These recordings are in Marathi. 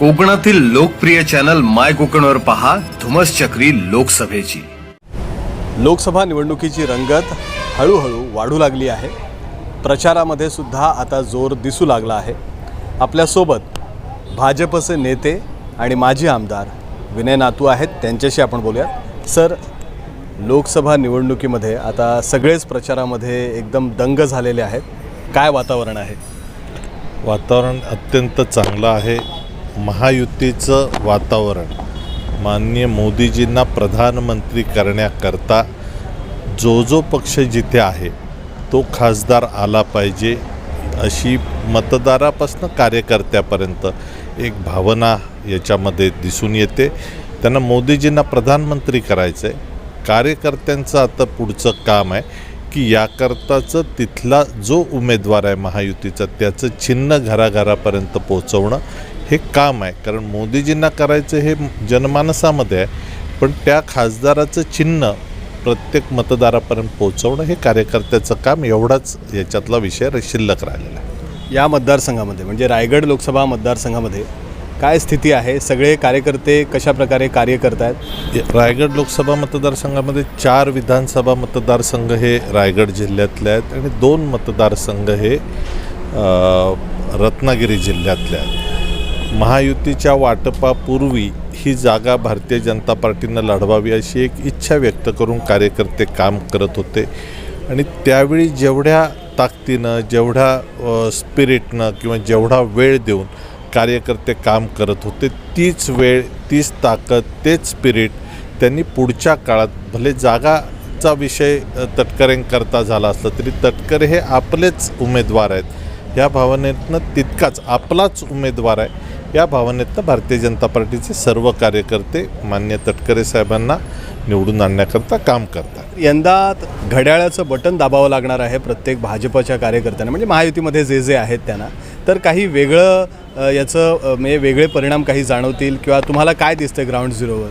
कोकणातील लोकप्रिय चॅनल माय कोकणवर पहा धुमस चक्री लोकसभेची. लोकसभा निवडणुकीची रंगत हळूहळू वाढू लागली आहे. प्रचारामध्ये सुद्धा आता जोर दिसू लागला आहे. आपल्यासोबत भाजपचे नेते आणि माजी आमदार विनय नातू आहेत. त्यांच्याशी आपण बोलूयात. सर लोकसभा निवडणुकीमध्ये आता सगळेच प्रचारामध्ये एकदम दंग झालेले आहेत. काय वातावरण आहे? वातावरण अत्यंत चांगलं आहे. महायुतीचं वातावरण. माननीय मोदीजींना प्रधानमंत्री करण्याकरता जो जो पक्ष जिथे आहे तो खासदार आला पाहिजे अशी मतदारापासून कार्यकर्त्यापर्यंत एक भावना याच्यामध्ये दिसून येते. त्यांना मोदीजींना प्रधानमंत्री करायचं आहे कार्यकर्त्यांचं आता पुढचं काम आहे की याकरताचं तिथला जो उमेदवार आहे महायुतीचा त्याचं चिन्ह घराघरापर्यंत पोहोचवणं हे काम आहे. कारण मोदीजींना करायचं हे जनमानसामध्ये आहे. पण त्या खासदाराचं चिन्ह प्रत्येक मतदारापर्यंत पोहोचवणं हे कार्यकर्त्याचं काम एवढाच याच्यातला विषय शिल्लक राहिलेला आहे. या मतदारसंघामध्ये म्हणजे रायगड लोकसभा मतदारसंघामध्ये काय स्थिती आहे? सगळे कार्यकर्ते कशा प्रकारे कार्य करत आहेत रायगड लोकसभा मतदारसंघामध्ये चार विधानसभा मतदारसंघ हे रायगड जिल्ह्यातले आहेत आणि दोन मतदारसंघ हे रत्नागिरी जिल्ह्यातले आहेत. महायुतीच्या वाटपापूर्वी ही जागा भारतीय जनता पार्टीनं लढवावी अशी एक इच्छा व्यक्त करून कार्यकर्ते काम करत होते. आणि त्यावेळी जेवढ्या ताकदीनं जेवढ्या स्पिरिटनं किंवा जेवढा वेळ देऊन कार्यकर्ते काम करत होते तीच वेळ तीच ताकद तेच स्पिरिट त्यांनी पुढच्या काळात भले जागाचा विषय तटकऱ्यांकरता तटकरेंकरता झाला असला तरी तटकरे हे आपलेच उमेदवार आहेत. या भावनेतनं तितकाच आपलाच उमेदवार आहे. या भावनेतनं भारतीय जनता पार्टीचे सर्व कार्यकर्ते मान्य तटकरे साहेबांना निवडून आणण्याकरता काम करतात. यंदा घड्याळाचं बटन दाबावं लागणार आहे प्रत्येक भाजपच्या कार्यकर्त्यांना. म्हणजे महायुतीमध्ये जे जे आहेत त्यांना. तर काही वेगळं याचं म्हणजे वेगळे परिणाम काही जाणवतील किंवा तुम्हाला काय दिसतं ग्राउंड झिरोवर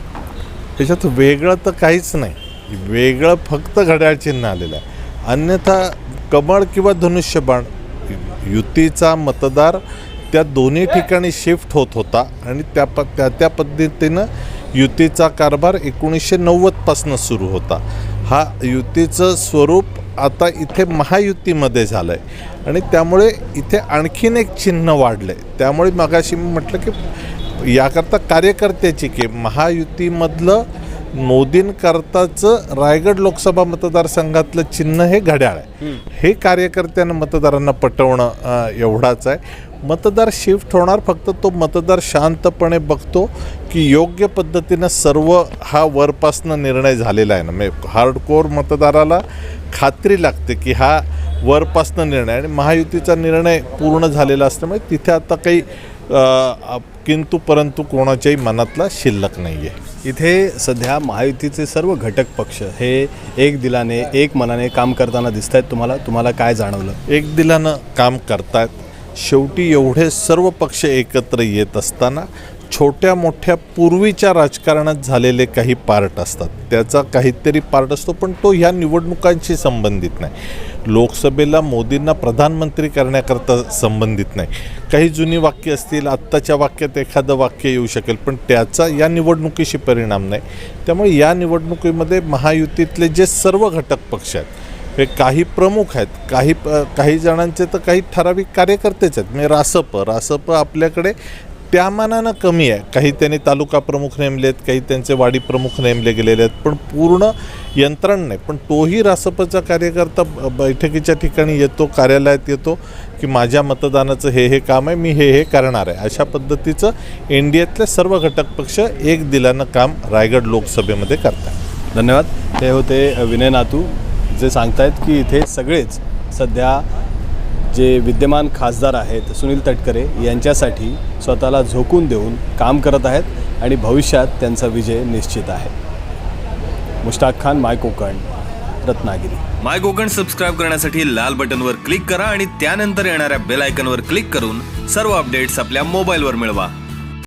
त्याच्यात वेगळं तर काहीच नाही. वेगळं फक्त घड्याळ चिन्ह आलेलं आहे. अन्यथा कमळ किंवा धनुष्यबाण युतीचा मतदार त्या दोन्ही ठिकाणी शिफ्ट होत होता आणि त्या प त्या त्या पद्धतीनं युतीचा कारभार एकोणीसशे नव्वदपासून सुरू होता. हा युतीचं स्वरूप आता इथे महायुतीमध्ये झालं आहे आणि त्यामुळे इथे आणखीन एक चिन्ह वाढलं आहे त्यामुळे मगाशी मी म्हटलं की याकरता कार्यकर्त्याची की महायुतीमधलं मोदींकरताचं रायगड लोकसभा मतदारसंघातलं चिन्ह हे घड्याळ आहे. हे कार्यकर्त्यांना मतदारांना पटवणं एवढाच आहे. मतदार शिफ्ट होणार फक्त तो मतदार शांतपणे बघतो की योग्य पद्धतीनं सर्व हा वरपासनं निर्णय झालेला आहे ना. म्हणजे हार्डकोर मतदाराला खात्री लागते की हा वरपासनं निर्णय आणि महायुतीचा निर्णय पूर्ण झालेला असल्यामुळे तिथे आता काही किंतु परंतु कोणाच्याही मनातला शिल्लक नाही आहे इथे सध्या महायुतीचे सर्व घटक पक्ष हे एक दिलाने एक मनाने काम करताना दिसत आहेत तुम्हाला. तुम्हाला काय जाणवलं? एक दिलानं काम करतायत. शेवटी एवढे सर्व पक्ष एकत्र येत असताना छोट्या मोठ्या पूर्वीच्या राजकारणात झालेले काही पार्ट असतात. त्याचा काहीतरी पार्ट असतो पण तो ह्या निवडणुकांशी संबंधित नाही. लोकसभेला मोदींना प्रधानमंत्री करण्याकरता संबंधित नाही. काही जुनी वाक्य असतील आत्ताच्या वाक्यात एखादं वाक्य येऊ शकेल पण त्याचा या निवडणुकीशी परिणाम नाही. त्यामुळे या निवडणुकीमध्ये महायुतीतले जे सर्व घटक पक्ष आहेत हे काही प्रमुख आहेत काही काही जणांचे तर काही ठराविक कार्यकर्तेच आहेत. म्हणजे रासप रासप आपल्याकडे त्या मानानं कमी आहे. काही त्यांनी तालुका प्रमुख नेमले आहेत काही त्यांचे वाडी प्रमुख नेमले गेलेले आहेत पण पूर्ण यंत्रण नाही. पण तोही रासपचा कार्यकर्ता ब- बैठकीच्या ठिकाणी येतो कार्यालयात येतो की माझ्या मतदानाचं हे हे काम आहे मी हे हे करणार आहे. अशा पद्धतीचं एन डी एतले सर्व घटक पक्ष एक दिलानं काम रायगड लोकसभेमध्ये करतात धन्यवाद. हे होते विनय नातू जे सांगतायत की इथे सगळेच सध्या जे विद्यमान खासदार आहेत सुनील तटकरे यांच्यासाठी स्वतःला झोकून देऊन काम करत आहेत आणि भविष्यात त्यांचा विजय निश्चित आहे. Mushtaq Khan my Konkan Ratnagiri. My Konkan subscribe करण्यासाठी लाल बटनवर क्लिक करा आणि त्यानंतर येणाऱ्या बेल आयकनवर क्लिक करून सर्व अपडेट्स आपल्या मोबाईलवर मिळवा.